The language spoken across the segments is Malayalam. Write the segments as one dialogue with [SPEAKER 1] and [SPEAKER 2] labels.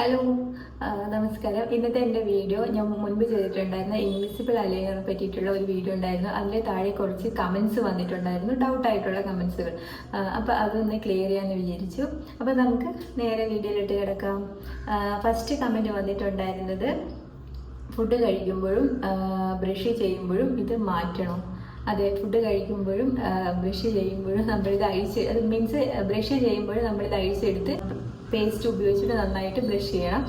[SPEAKER 1] ഹലോ നമസ്കാരം. ഇന്നത്തെ എന്റെ വീഡിയോ ഞാൻ മുൻപ് ചെയ്തിട്ടുണ്ടായിരുന്ന ഇൻവിസിബിൾ അലയറിനെ പറ്റിയിട്ടുള്ള ഒരു വീഡിയോ ഉണ്ടായിരുന്നു. അതിന്റെ താഴെ കുറച്ച് കമൻസ് വന്നിട്ടുണ്ടായിരുന്നു. ഡൗട്ട് ആയിട്ടുള്ള കമൻസുകൾ അപ്പോൾ അതൊന്ന് ക്ലിയർ ചെയ്യാമെന്ന് വിചാരിച്ചു. അപ്പോൾ നമുക്ക് നേരെ വീഡിയോയിലിട്ട് കിടക്കാം. ഫസ്റ്റ് കമന്റ് വന്നിട്ടുണ്ടായിരുന്നത് ഫുഡ് കഴിക്കുമ്പോഴും ബ്രഷ് ചെയ്യുമ്പോഴും ഇത് മാറ്റണം. അതെ ഫുഡ് കഴിക്കുമ്പോഴും ബ്രഷ് ചെയ്യുമ്പോഴും നമ്മളിത് അഴിച്ച് അത് മീൻസ് ബ്രഷ് ചെയ്യുമ്പോഴും നമ്മളിത് അഴിച്ചെടുത്ത് പേസ്റ്റ് ഉപയോഗിച്ചിട്ട് നന്നായിട്ട് ബ്രഷ് ചെയ്യണം.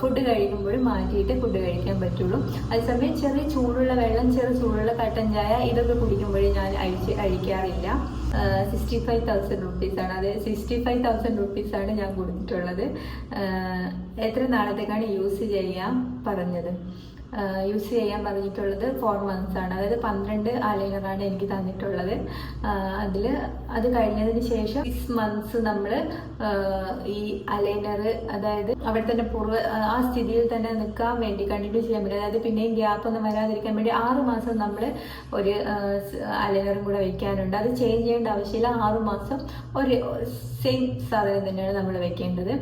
[SPEAKER 1] ഫുഡ് കഴിക്കുമ്പോഴും മാറ്റിയിട്ട് ഫുഡ് കഴിക്കാൻ പറ്റുള്ളൂ. അതേസമയം ചെറിയ ചൂടുള്ള വെള്ളം ചെറിയ ചൂടുള്ള കട്ടൻ ചായ ഇതൊക്കെ കുടിക്കുമ്പോഴേ ഞാൻ അഴിച്ച് അഴിക്കാറില്ല സിക്സ്റ്റി ഫൈവ് തൗസൻഡ് റുപ്പീസാണ് അത് സിക്സ്റ്റി ഫൈവ് തൗസൻഡ് റുപ്പീസാണ് ഞാൻ കൊടുത്തിട്ടുള്ളത്. എത്ര നാളത്തേക്കാണ് യൂസ് ചെയ്യാൻ പറഞ്ഞത്? യൂസ് ചെയ്യാൻ പറഞ്ഞിട്ടുള്ളത് ഫോർ മന്ത്സ് ആണ്. അതായത് പന്ത്രണ്ട് അലൈനറാണ് എനിക്ക് തന്നിട്ടുള്ളത്. അതിൽ അത് കഴിഞ്ഞതിന് ശേഷം സിക്സ് മന്ത്സ് നമ്മൾ ഈ അലൈനർ അതായത് അവിടെ തന്നെ പൂർവ ആ സ്ഥിതിയിൽ തന്നെ നിൽക്കാൻ വേണ്ടി കണ്ടിന്യൂ ചെയ്യാൻ പറ്റും. അതായത് പിന്നെയും ഗ്യാപ്പ് ഒന്നും വരാതിരിക്കാൻ വേണ്ടി ആറ് മാസം നമ്മൾ ഒരു അലൈനറും കൂടെ വയ്ക്കാനുണ്ട് അത് ചേഞ്ച് ചെയ്യേണ്ട ആവശ്യമില്ല. ആറ് മാസം ഒരു സെയിം സാധനം തന്നെയാണ് നമ്മൾ വെക്കേണ്ടത്.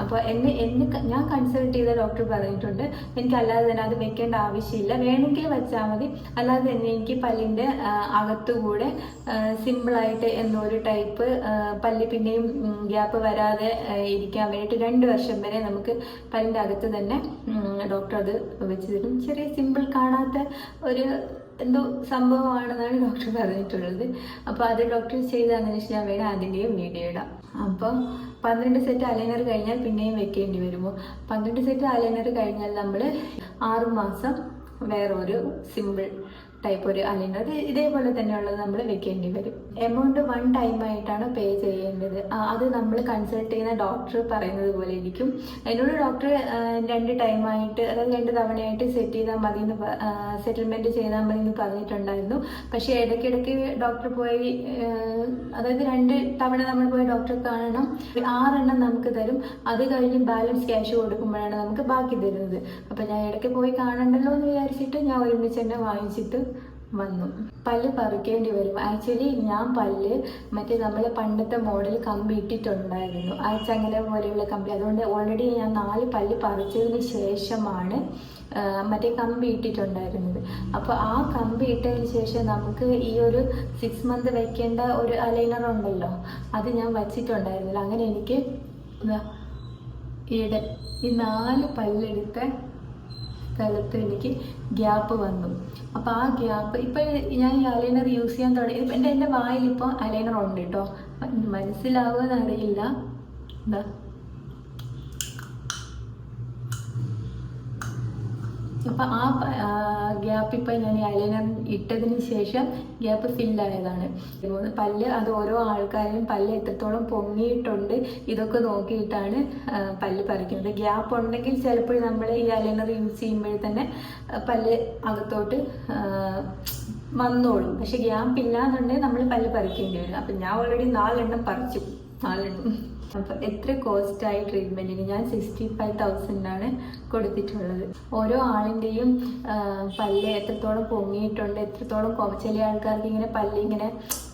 [SPEAKER 1] അപ്പോൾ എന്നെ എന്നെ ഞാൻ കൺസൾട്ട് ചെയ്ത ഡോക്ടർ പറഞ്ഞിട്ടുണ്ട്. എനിക്ക് അല്ലാതെ തന്നെ അത് വെക്കേണ്ട ആവശ്യമില്ല. വേണമെങ്കിൽ വെച്ചാൽ മതി. അല്ലാതെ തന്നെ എനിക്ക് പല്ലിന്റെ അകത്തുകൂടെ സിമ്പിളായിട്ട് എന്നൊരു ടൈപ്പ് പല്ല് പിന്നെയും ഗ്യാപ്പ് വരാതെ ഇരിക്കാൻ വേണ്ടിയിട്ട് രണ്ട് വർഷം വരെ നമുക്ക് പല്ലിന്റെ അകത്ത് തന്നെ ഡോക്ടർ അത് വെച്ച് തരും. ചെറിയ സിമ്പിൾ കാണാത്ത ഒരു എന്തോ സംഭവമാണെന്നാണ് ഡോക്ടർ പറഞ്ഞിട്ടുള്ളത്. അപ്പോൾ അത് ഡോക്ടർ ചെയ്ത് അങ്ങനെ ഞാൻ വേണം അതിന്റെയും വീഡിയോ ഇടാം. അപ്പോൾ പന്ത്രണ്ട് സെറ്റ് അലൈനർ കഴിഞ്ഞാൽ പിന്നെയും വെക്കേണ്ടി വരുമോ? പന്ത്രണ്ട് സെറ്റ് അലൈനർ കഴിഞ്ഞാൽ നമ്മൾ ആറുമാസം വേറൊരു സിമ്പിൾ ടൈപ്പ് ഒരു അലൈനർ ഇതേപോലെ തന്നെയുള്ളത് നമ്മൾ വെക്കേണ്ടി വരും. എമൗണ്ട് വൺ ടൈം ആയിട്ടാണ് പേ ചെയ്യേണ്ടത്. അത് നമ്മൾ കൺസൾട്ട് ചെയ്യുന്ന ഡോക്ടർ പറയുന്നത് പോലെ ഇരിക്കും. എന്നോട് ഡോക്ടർ രണ്ട് ടൈമായിട്ട് അതായത് രണ്ട് തവണയായിട്ട് സെറ്റ് ചെയ്താൽ മതി എന്ന് സെറ്റിൽമെന്റ് ചെയ്താൽ മതി എന്ന് പറഞ്ഞിട്ടുണ്ടായിരുന്നു. പക്ഷേ ഇടയ്ക്കിടയ്ക്ക് ഡോക്ടർ പോയി അതായത് രണ്ട് തവണ നമ്മൾ പോയി ഡോക്ടറെ കാണണം. ആറെണ്ണം നമുക്ക് തരും. അത് കഴിഞ്ഞ് ബാലൻസ് ക്യാഷ് കൊടുക്കുമ്പോഴാണ് നമുക്ക് ബാക്കി തരുന്നത്. അപ്പം ഞാൻ ഇടയ്ക്ക് പോയി കാണണ്ടല്ലോ എന്ന് വിചാരിച്ചിട്ട് ഞാൻ ഒരുമിച്ച് തന്നെ വാങ്ങിച്ചിട്ട് വന്നു. പല്ല് പറിക്കേണ്ടി വരും. ആക്ച്വലി ഞാൻ പല്ല് മറ്റേ നമ്മൾ പണ്ടത്തെ മോഡൽ കമ്പി ഇട്ടിട്ടുണ്ടായിരുന്നു. ആ ചങ്ങല പോലെയുള്ള കമ്പി. അതുകൊണ്ട് ഓൾറെഡി ഞാൻ നാല് പല്ല് പറിച്ചതിന് ശേഷമാണ് മറ്റേ കമ്പി ഇട്ടിട്ടുണ്ടായിരുന്നത്. അപ്പോൾ ആ കമ്പി ഇട്ടതിന് ശേഷം നമുക്ക് ഈ ഒരു സിക്സ് മന്ത് വെക്കേണ്ട ഒരു അലൈനർ ഉണ്ടല്ലോ അത് ഞാൻ വച്ചിട്ടുണ്ടായിരുന്നില്ല. അങ്ങനെ എനിക്ക് ഈ നാല് പല്ലെടുത്ത സ്ഥലത്ത് എനിക്ക് ഗ്യാപ്പ് വന്നു. അപ്പോൾ ആ ഗ്യാപ്പ് ഇപ്പം ഞാൻ ഈ അലൈനർ യൂസ് ചെയ്യാൻ തുടങ്ങി. എന്റെ എന്റെ വായിൽ ഇപ്പോൾ അലൈനർ ഉണ്ട് കേട്ടോ മനസ്സിലാവുക എന്നറിയില്ല. എന്താ അപ്പം ആ ഗ്യാപ്പ് ഇപ്പം ഞാൻ ഈ അലൈനർ ഇട്ടതിന് ശേഷം ഗ്യാപ്പ് ഫില്ലായതാണ് പല്ല് അത് ഓരോ ആൾക്കാരെയും പല്ല് എത്രത്തോളം പൊങ്ങിയിട്ടുണ്ട് ഇതൊക്കെ നോക്കിയിട്ടാണ് പല്ല് പറിക്കുന്നത്. ഗ്യാപ്പ് ഉണ്ടെങ്കിൽ ചിലപ്പോൾ നമ്മൾ ഈ ഐലൈനർ യൂസ് ചെയ്യുമ്പോൾ തന്നെ പല്ല് അകത്തോട്ട് വന്നോളും. പക്ഷെ ഗ്യാപ്പ് ഇല്ലാന്നുണ്ടെങ്കിൽ നമ്മൾ പല്ല് പറിക്കേണ്ടി വരും. അപ്പം ഞാൻ ഓൾറെഡി നാലെണ്ണം പറിച്ചു. നാലെണ്ണം. അപ്പം എത്ര കോസ്റ്റ് ആയി ട്രീറ്റ്മെന്റിന് ഞാൻ സിക്സ്റ്റി ഫൈവ് തൗസൻഡാണ് കൊടുത്തിട്ടുള്ളത്. ഓരോ ആളിന്റെയും പല്ല് എത്രത്തോളം പൊങ്ങിയിട്ടുണ്ട് എത്രത്തോളം ചില ആൾക്കാർക്ക് ഇങ്ങനെ പല്ല് ഇങ്ങനെ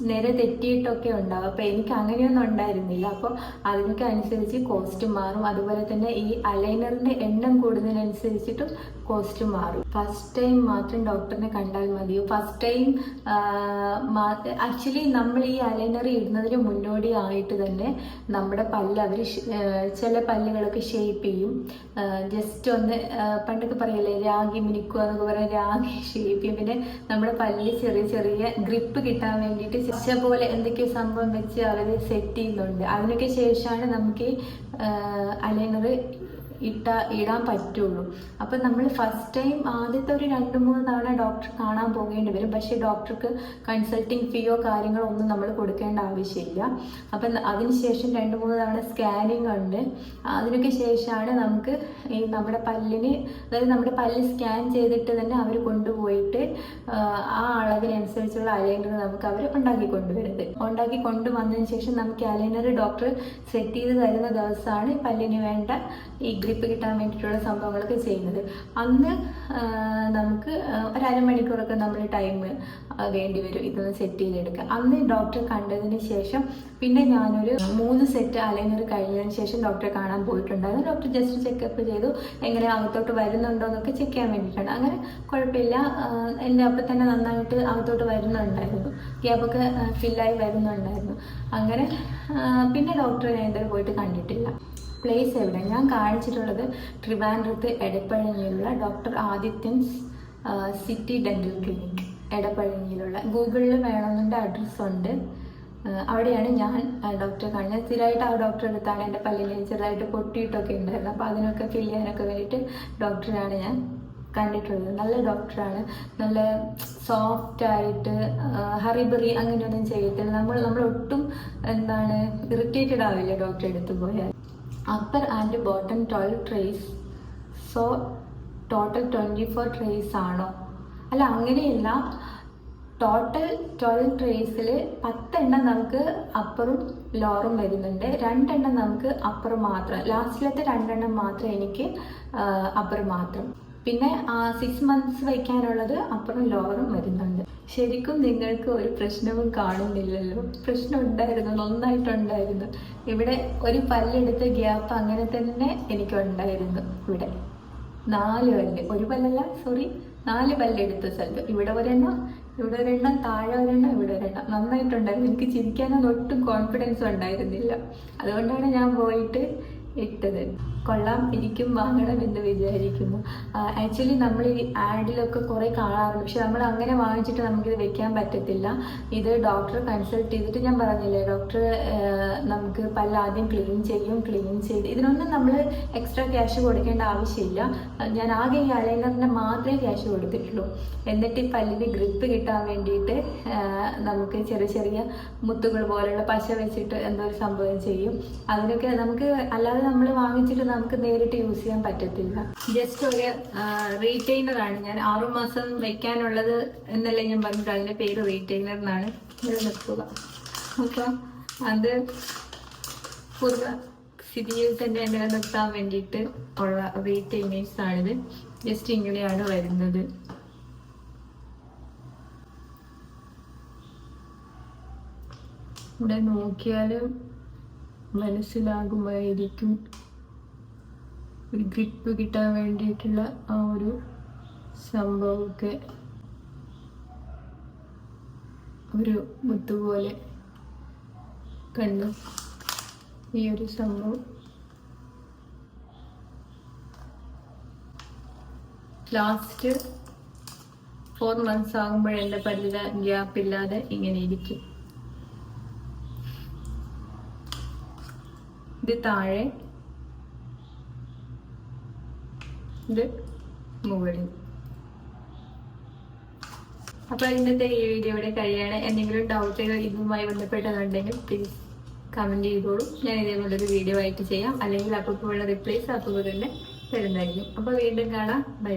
[SPEAKER 1] നിര തെറ്റിയിട്ടൊക്കെ ഉണ്ടാവും. അപ്പോൾ എനിക്ക് അങ്ങനെയൊന്നും ഉണ്ടായിരുന്നില്ല. അപ്പോൾ അതിനൊക്കെ അനുസരിച്ച് കോസ്റ്റ് മാറും. അതുപോലെ തന്നെ ഈ അലൈനറിന്റെ എണ്ണം കൂടുന്നതിനനുസരിച്ചിട്ടും കോസ്റ്റ് മാറും. ഫസ്റ്റ് ടൈം മാത്രം ഡോക്ടറിനെ കണ്ടാൽ മതിയോ? ഫസ്റ്റ് ടൈം ആക്ച്വലി നമ്മൾ ഈ അലൈനറി ഇടുന്നതിന് മുന്നോടിയായിട്ട് തന്നെ നമ്മുടെ പല്ല് അവർ ചില പല്ലുകളൊക്കെ ഷേപ്പ് ചെയ്യും. ജസ്റ്റ് ഒന്ന് പണ്ടൊക്കെ പറയല്ലേ രാഗി മിനിക്കുക എന്നൊക്കെ പറയാൻ രാഗി ഷേപ്പ് ചെയ്യും. പിന്നെ നമ്മുടെ പല്ലിൽ ചെറിയ ചെറിയ ഗ്രിപ്പ് കിട്ടാൻ വേണ്ടിയിട്ട് ശിക്ഷ പോലെ എന്തൊക്കെയോ സംഭവം വെച്ച് അവർ സെറ്റ് ചെയ്യുന്നുണ്ട്. അതിനൊക്കെ ശേഷമാണ് നമുക്ക് അലൈനർ ഇട്ട ഇടാൻ പറ്റുള്ളൂ. അപ്പം നമ്മൾ ഫസ്റ്റ് ടൈം ആദ്യത്തെ ഒരു രണ്ട് മൂന്ന് തവണ ഡോക്ടർ കാണാൻ പോകേണ്ടി വരും. പക്ഷേ ഡോക്ടർക്ക് കൺസൾട്ടിങ് ഫീയോ കാര്യങ്ങളോ ഒന്നും നമ്മൾ കൊടുക്കേണ്ട ആവശ്യമില്ല. അപ്പം അതിനുശേഷം രണ്ട് മൂന്ന് തവണ സ്കാനിങ് ഉണ്ട്. അതിനൊക്കെ ശേഷമാണ് നമുക്ക് ഈ നമ്മുടെ പല്ലിന് അതായത് നമ്മുടെ പല്ല് സ്കാൻ ചെയ്തിട്ട് തന്നെ അവർ കൊണ്ടുപോയിട്ട് ആ, അളവിനനുസരിച്ചുള്ള അലൈനർ നമുക്ക് അവർ ഉണ്ടാക്കി കൊണ്ടുവരുന്നത്. ഉണ്ടാക്കി കൊണ്ടുവന്നതിന് ശേഷം നമുക്ക് അലൈനർ ഡോക്ടർ സെറ്റ് ചെയ്ത് തരുന്ന ദിവസമാണ് പല്ലിന് വേണ്ട ഈ ഗ്രിപ്പ് കിട്ടാൻ വേണ്ടിയിട്ടുള്ള സംഭവങ്ങളൊക്കെ ചെയ്യുന്നത്. അന്ന് നമുക്ക് ഒരമണിക്കൂറൊക്കെ നമ്മൾ ടൈം വേണ്ടി വരും ഇതൊന്ന് സെറ്റ് ചെയ്തെടുക്കുക അന്ന് ഡോക്ടറെ കണ്ടതിന് ശേഷം പിന്നെ ഞാനൊരു മൂന്ന് സെറ്റ് അല്ലെങ്കിൽ ഒരു കഴിഞ്ഞതിന് ശേഷം ഡോക്ടറെ കാണാൻ പോയിട്ടുണ്ടായിരുന്നു. ഡോക്ടർ ജസ്റ്റ് ചെക്കപ്പ് ചെയ്തു എങ്ങനെ അകത്തോട്ട് വരുന്നുണ്ടോ എന്നൊക്കെ ചെക്ക് ചെയ്യാൻ വേണ്ടിയിട്ടാണ്. അങ്ങനെ കുഴപ്പമില്ല. എന്റെ അപ്പം തന്നെ നന്നായിട്ട് അകത്തോട്ട് വരുന്നുണ്ടായിരുന്നു. ഗ്യാപ്പൊക്കെ ഫില്ലായി വരുന്നുണ്ടായിരുന്നു. അങ്ങനെ പിന്നെ ഡോക്ടറെ ഞാൻ പോയിട്ട് കണ്ടിട്ടില്ല. പ്ലേസ് എവിടെ? ഞാൻ കാണിച്ചിട്ടുള്ളത് ട്രിവാൻഡ്രത്ത് എടപ്പഴഞ്ഞിയിലുള്ള doctor Adithyan's city dental clinic എടപ്പഴഞ്ഞിയിലുള്ള ഗൂഗിളിൽ വേണമെന്നുണ്ട് അഡ്രസ്സ് ഉണ്ട്. അവിടെയാണ് ഞാൻ ഡോക്ടറെ കാണുന്നത്. സ്ഥിരമായിട്ട് ആ ഡോക്ടറെ അടുത്താണ്. എന്റെ പല്ലിനെ ചെറുതായിട്ട് പൊട്ടിയിട്ടൊക്കെ ഉണ്ടായിരുന്നു. അപ്പോൾ അതിനൊക്കെ ഫില്ല് ചെയ്യാനൊക്കെ വേണ്ടിയിട്ട് ഡോക്ടറാണ് ഞാൻ. കണ്ടിട്ടുള്ളത്. നല്ല ഡോക്ടറാണ്. നല്ല സോഫ്റ്റായിട്ട് ഹറിബറി അങ്ങനെയൊന്നും ചെയ്യത്തില്ല. നമ്മൾ നമ്മൾ ഒട്ടും എന്താണ് ഇറിറ്റേറ്റഡ് ആവില്ല ഡോക്ടറെ അടുത്ത് പോയാൽ. Upper and bottom twelve trays so total twenty four trays ആണോ? അല്ല അങ്ങനെയല്ല. ടോട്ടൽ ട്വൽവ് ട്രേസിൽ പത്തെണ്ണം നമുക്ക് അപ്പറും ലോറും വരുന്നുണ്ട്. രണ്ടെണ്ണം നമുക്ക് അപ്പർ മാത്രം. ലാസ്റ്റിലത്തെ രണ്ടെണ്ണം മാത്രം എനിക്ക് അപ്പർ മാത്രം. പിന്നെ സിക്സ് മന്ത്സ് വയ്ക്കാനുള്ളത് അപ്പുറം ലോറും വരുന്നുണ്ട്. ശരിക്കും നിങ്ങൾക്ക് ഒരു പ്രശ്നവും കാണുന്നില്ലല്ലോ. പ്രശ്നം ഉണ്ടായിരുന്നു നന്നായിട്ടുണ്ടായിരുന്നു. ഇവിടെ ഒരു പല്ലെടുത്ത ഗ്യാപ്പ് അങ്ങനെ തന്നെ എനിക്കുണ്ടായിരുന്നു ഇവിടെ. നാല് പല്ല്. ഒരു പല്ലല്ല സോറി നാല് പല്ലെടുത്ത സ്ഥലത്ത്. ഇവിടെ ഒരെണ്ണം ഇവിടെ ഒരെണ്ണം താഴെ ഒരെണ്ണം ഇവിടെ ഒരെണ്ണം. നന്നായിട്ടുണ്ടായിരുന്നു. എനിക്ക് ചിരിക്കാനൊന്നും ഒട്ടും കോൺഫിഡൻസ് ഉണ്ടായിരുന്നില്ല. അതുകൊണ്ടാണ് ഞാൻ പോയിട്ട് ഇട്ടത്. കൊള്ളാം ഇരിക്കും വാങ്ങണം എന്ന് വിചാരിക്കുന്നു. ആക്ച്വലി നമ്മൾ ഈ ആഡിലൊക്കെ കുറേ കാണാറുണ്ട്. പക്ഷെ നമ്മൾ അങ്ങനെ വാങ്ങിച്ചിട്ട് നമുക്കിത് വെക്കാൻ പറ്റത്തില്ല. ഇത് ഡോക്ടറെ കൺസൾട്ട് ചെയ്തിട്ട് ഞാൻ പറഞ്ഞില്ലേ ഡോക്ടർ നമുക്ക് പല്ല ആദ്യം ക്ലീൻ ചെയ്യും ക്ലീൻ ചെയ്ത് ഇതിനൊന്നും നമ്മൾ എക്സ്ട്രാ ക്യാഷ് കൊടുക്കേണ്ട ആവശ്യമില്ല. ഞാൻ ആകെ ഈ അലൈനറിന് മാത്രമേ ക്യാഷ് കൊടുത്തിട്ടുള്ളൂ. എന്നിട്ട് ഈ പല്ലിന് ഗ്രിപ്പ് കിട്ടാൻ വേണ്ടിയിട്ട് നമുക്ക് ചെറിയ ചെറിയ മുത്തുകൾ പോലുള്ള പശ വെച്ചിട്ട് എന്തോ ഒരു സംഭവം ചെയ്യും. അതിനൊക്കെ നമുക്ക് അല്ലാതെ നമ്മൾ വാങ്ങിച്ചിട്ട് നമുക്ക് നേരിട്ട് യൂസ് ചെയ്യാൻ പറ്റത്തില്ല. ജസ്റ്റ് ഒരു റീറ്റെയിനർ ആണ്. ഞാൻ ആറുമാസം വെക്കാനുള്ളത് എന്നല്ലേ ഞാൻ പറഞ്ഞിട്ട് അതിന്റെ പേര് റീറ്റെയിനർ എന്നാണ്. നിൽക്കുക. അപ്പം അത് പൂർവ സ്ഥിതിയിൽ തന്നെ നിലനിർത്താൻ വേണ്ടിയിട്ട് ഉള്ള റീറ്റെയിനേഴ്സ് ആണിത്. ജസ്റ്റ് ഇങ്ങനെയാണ് വരുന്നത്. ഇവിടെ നോക്കിയാൽ മനസ്സിലാകുമായിരിക്കും. ഒരു ഗ്രിപ്പ് കിട്ടാൻ വേണ്ടിയിട്ടുള്ള ആ ഒരു സംഭവമൊക്കെ. ഒരു മുത്തുപോലെ കണ്ടു ഈ ഒരു സംഭവം. ലാസ്റ്റ് ഫോർ മന്ത്സ് ആകുമ്പോഴെന്റെ ഗ്യാപ്പില്ലാതെ ഗ്യാപ്പ് ഇല്ലാതെ ഇങ്ങനെ ഇരിക്കും. ഇത് താഴെ. ഇത് മുകളിൽ. അപ്പോൾ ഇന്നത്തെ ഈ വീഡിയോ കഴിയാണ്. എന്തെങ്കിലും ഡൗട്ടുകൾ ഇതുമായി ബന്ധപ്പെട്ടതുണ്ടെങ്കിൽ പ്ലീസ് കമന്റ് ചെയ്തോളൂ. ഞാൻ ഇതേപോലൊരു വീഡിയോ ആയിട്ട് ചെയ്യാം. അല്ലെങ്കിൽ അപ്പോൾ റിപ്ലൈസ് അപ്പോൾ തന്നെ തരുന്നതായിരിക്കും. അപ്പോൾ വീണ്ടും കാണാം. ബൈ